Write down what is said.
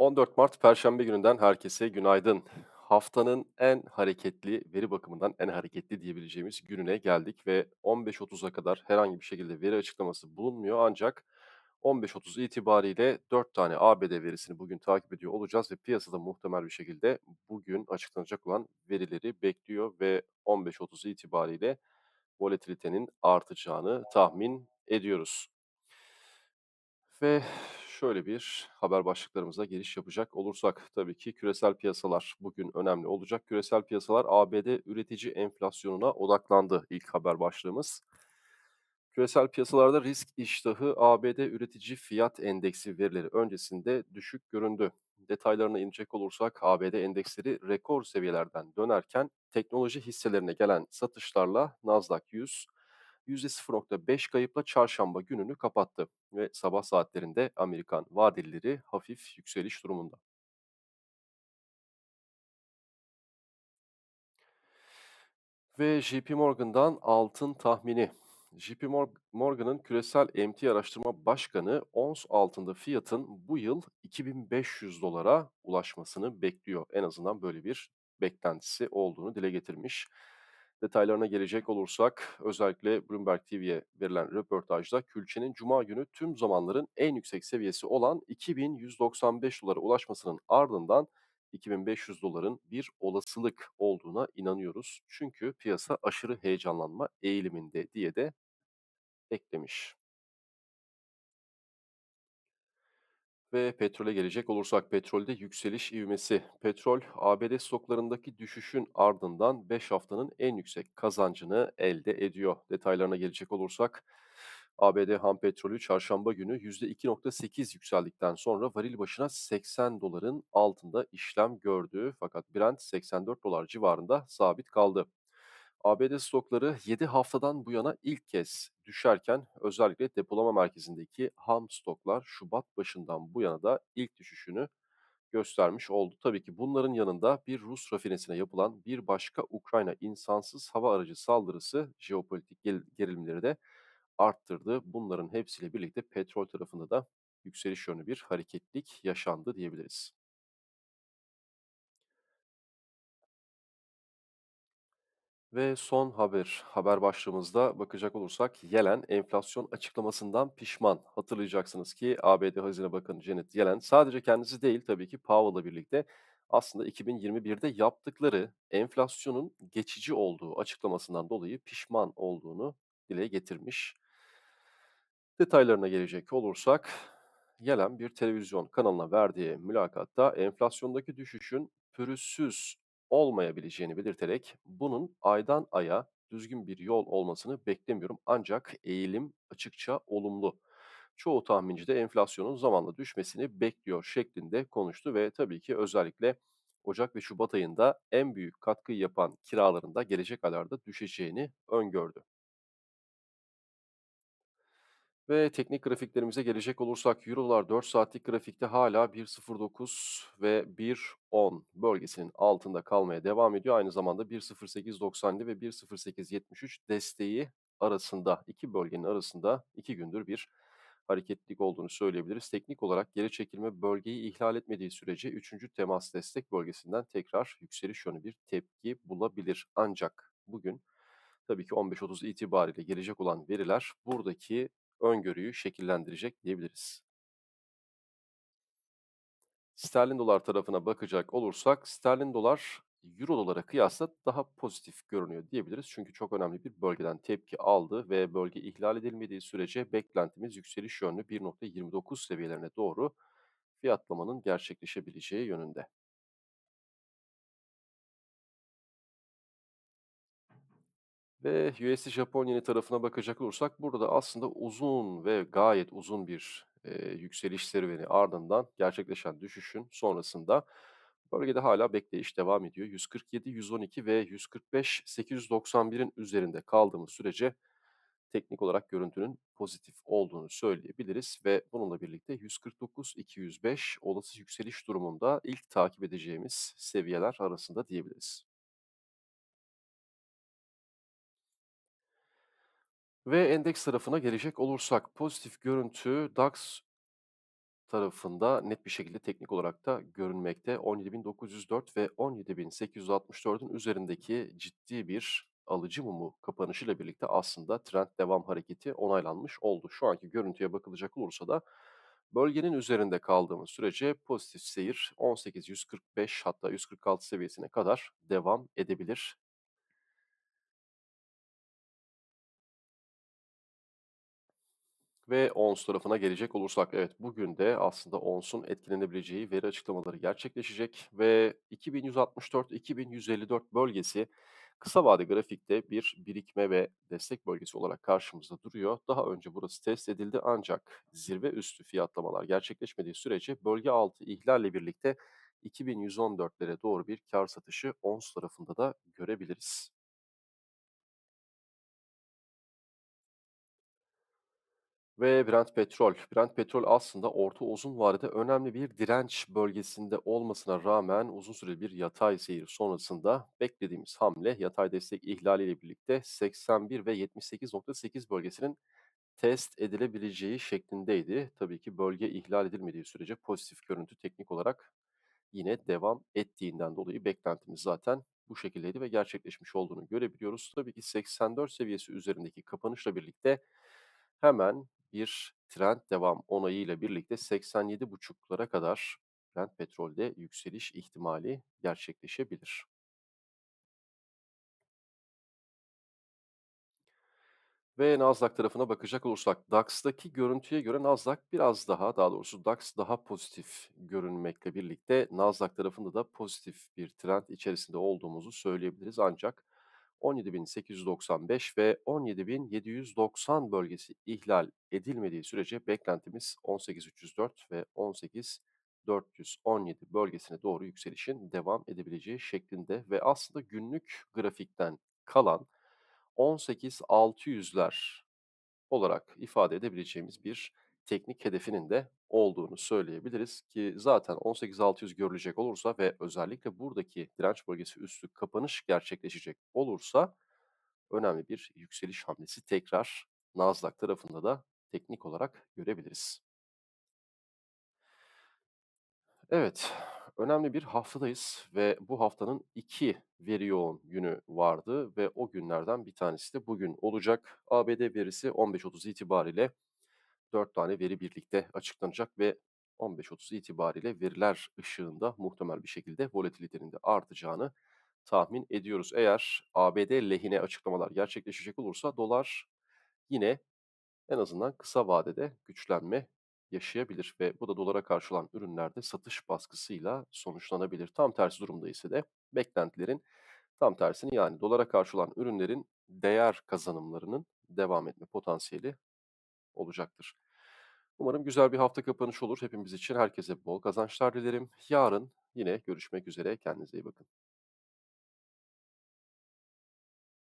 14 Mart Perşembe gününden herkese günaydın. Haftanın en hareketli, veri bakımından en hareketli diyebileceğimiz gününe geldik ve 15.30'a kadar herhangi bir şekilde veri açıklaması bulunmuyor. Ancak 15.30 itibariyle 4 tane ABD verisini bugün takip ediyor olacağız ve piyasada muhtemel bir şekilde bugün açıklanacak olan verileri bekliyor ve 15.30 itibariyle volatilitenin artacağını tahmin ediyoruz. Ve şöyle bir haber başlıklarımıza giriş yapacak olursak tabii ki küresel piyasalar bugün önemli olacak. Küresel piyasalar ABD üretici enflasyonuna odaklandı ilk haber başlığımız. Küresel piyasalarda risk iştahı ABD üretici fiyat endeksi verileri öncesinde düşük göründü. Detaylarına inecek olursak ABD endeksleri rekor seviyelerden dönerken teknoloji hisselerine gelen satışlarla Nasdaq 100 %0.5 kayıpla çarşamba gününü kapattı ve sabah saatlerinde Amerikan vadelileri hafif yükseliş durumunda. Ve JP Morgan'dan altın tahmini. JP Mor- Morgan'ın küresel emtia araştırma başkanı ons altında fiyatın bu yıl 2500 dolara ulaşmasını bekliyor. En azından böyle bir beklentisi olduğunu dile getirmiş. Detaylarına gelecek olursak özellikle Bloomberg TV'ye verilen röportajda külçenin cuma günü tüm zamanların en yüksek seviyesi olan 2195 dolara ulaşmasının ardından 2500 doların bir olasılık olduğuna inanıyoruz. Çünkü piyasa aşırı heyecanlanma eğiliminde diye de eklemiş. Ve petrole gelecek olursak petrolde yükseliş ivmesi. Petrol ABD stoklarındaki düşüşün ardından 5 haftanın en yüksek kazancını elde ediyor. Detaylarına gelecek olursak ABD ham petrolü çarşamba günü %2.8 yükseldikten sonra varil başına 80 doların altında işlem gördü. Fakat Brent 84 dolar civarında sabit kaldı. ABD stokları 7 haftadan bu yana ilk kez düşerken özellikle depolama merkezindeki ham stoklar Şubat başından bu yana da ilk düşüşünü göstermiş oldu. Tabii ki bunların yanında bir Rus rafinesine yapılan bir başka Ukrayna insansız hava aracı saldırısı jeopolitik gerilimleri de arttırdı. Bunların hepsiyle birlikte petrol tarafında da yükseliş yönlü bir hareketlik yaşandı diyebiliriz. Ve son haber, haber başlığımızda bakacak olursak Yellen enflasyon açıklamasından pişman. Hatırlayacaksınız ki ABD Hazine Bakanı Janet Yellen sadece kendisi değil tabii ki Powell'la birlikte aslında 2021'de yaptıkları enflasyonun geçici olduğu açıklamasından dolayı pişman olduğunu dile getirmiş. Detaylarına gelecek olursak, Yellen bir televizyon kanalına verdiği mülakatta enflasyondaki düşüşün pürüzsüz olmayabileceğini belirterek bunun aydan aya düzgün bir yol olmasını beklemiyorum ancak eğilim açıkça olumlu. Çoğu tahminci de enflasyonun zamanla düşmesini bekliyor şeklinde konuştu ve tabii ki özellikle Ocak ve Şubat ayında en büyük katkıyı yapan kiraların da gelecek aylarda düşeceğini öngördü. Ve teknik grafiklerimize gelecek olursak Euro'lar 4 saatlik grafikte hala 1.09 ve 1.10 bölgesinin altında kalmaya devam ediyor. Aynı zamanda 1.0890 ve 1.0873 desteği arasında, iki bölgenin arasında iki gündür bir hareketlilik olduğunu söyleyebiliriz. Teknik olarak geri çekilme bölgeyi ihlal etmediği sürece 3. temas destek bölgesinden tekrar yükseliş yönü bir tepki bulabilir. Ancak bugün tabii ki 15.30 itibariyle gelecek olan veriler buradaki öngörüyü şekillendirecek diyebiliriz. Sterlin dolar tarafına bakacak olursak sterlin dolar euro dolara kıyasla daha pozitif görünüyor diyebiliriz. Çünkü çok önemli bir bölgeden tepki aldı ve bölge ihlal edilmediği sürece beklentimiz yükseliş yönlü 1.29 seviyelerine doğru fiyatlamanın gerçekleşebileceği yönünde. Ve USD Japon yeni tarafına bakacak olursak burada da aslında uzun ve gayet uzun bir, eee, yükseliş serüveni ardından gerçekleşen düşüşün sonrasında bölgede hala bekleyiş devam ediyor. 147-112 ve 145-891'in üzerinde kaldığımız sürece teknik olarak görüntünün pozitif olduğunu söyleyebiliriz ve bununla birlikte 149-205 olası yükseliş durumunda ilk takip edeceğimiz seviyeler arasında diyebiliriz. Ve endeks tarafına gelecek olursak pozitif görüntü DAX tarafında net bir şekilde teknik olarak da görünmekte. 17.904 ve 17.864'ün üzerindeki ciddi bir alıcı mumu kapanışıyla birlikte aslında trend devam hareketi onaylanmış oldu. Şu anki görüntüye bakılacak olursa da bölgenin üzerinde kaldığımız sürece pozitif seyir 18.145 hatta 146 seviyesine kadar devam edebilir. Ve ons tarafına gelecek olursak, evet bugün de aslında onsun etkilenebileceği veri açıklamaları gerçekleşecek ve 2164-2154 bölgesi kısa vade grafikte bir birikme ve destek bölgesi olarak karşımızda duruyor. Daha önce burası test edildi ancak zirve üstü fiyatlamalar gerçekleşmediği sürece bölge altı ihlalle birlikte 2114'lere doğru bir kar satışı ons tarafında da görebiliriz. Ve Brent petrol. Brent petrol aslında orta uzun vadede önemli bir direnç bölgesinde olmasına rağmen uzun süreli bir yatay seyir sonrasında beklediğimiz hamle yatay destek ihlaliyle birlikte 81 ve 78.8 bölgesinin test edilebileceği şeklindeydi. Tabii ki bölge ihlal edilmediği sürece pozitif görüntü teknik olarak yine devam ettiğinden dolayı beklentimiz zaten bu şekildeydi ve gerçekleşmiş olduğunu görebiliyoruz. Tabii ki 84 seviyesi üzerindeki kapanışla birlikte hemen bir trend devam onayıyla birlikte 87,5'lara kadar Brent petrolde yükseliş ihtimali gerçekleşebilir. Ve Nasdaq tarafına bakacak olursak DAX'taki görüntüye göre Nasdaq biraz daha, daha doğrusu DAX daha pozitif görünmekle birlikte Nasdaq tarafında da pozitif bir trend içerisinde olduğumuzu söyleyebiliriz. Ancak 17.895 ve 17.790 bölgesi ihlal edilmediği sürece beklentimiz 18.304 ve 18.417 bölgesine doğru yükselişin devam edebileceği şeklinde ve aslında günlük grafikten kalan 18.600'ler olarak ifade edebileceğimiz bir teknik hedefinin de olduğunu söyleyebiliriz ki zaten 18.600 görülecek olursa ve özellikle buradaki direnç bölgesi üstü kapanış gerçekleşecek olursa önemli bir yükseliş hamlesi tekrar Nasdaq tarafında da teknik olarak görebiliriz. Evet, önemli bir haftadayız ve bu haftanın 2 veri yoğun günü vardı ve o günlerden bir tanesi de bugün olacak. ABD verisi 15.30 itibariyle 4 tane veri birlikte açıklanacak ve 15.30 itibariyle veriler ışığında muhtemel bir şekilde volatilitenin de artacağını tahmin ediyoruz. Eğer ABD lehine açıklamalar gerçekleşecek olursa dolar yine en azından kısa vadede güçlenme yaşayabilir ve bu da dolara karşı olan ürünlerde satış baskısıyla sonuçlanabilir. Tam tersi durumda ise de beklentilerin tam tersini yani dolara karşı olan ürünlerin değer kazanımlarının devam etme potansiyeli olacaktır. Umarım güzel bir hafta kapanışı olur hepimiz için. Herkese bol kazançlar dilerim. Yarın yine görüşmek üzere. Kendinize iyi bakın.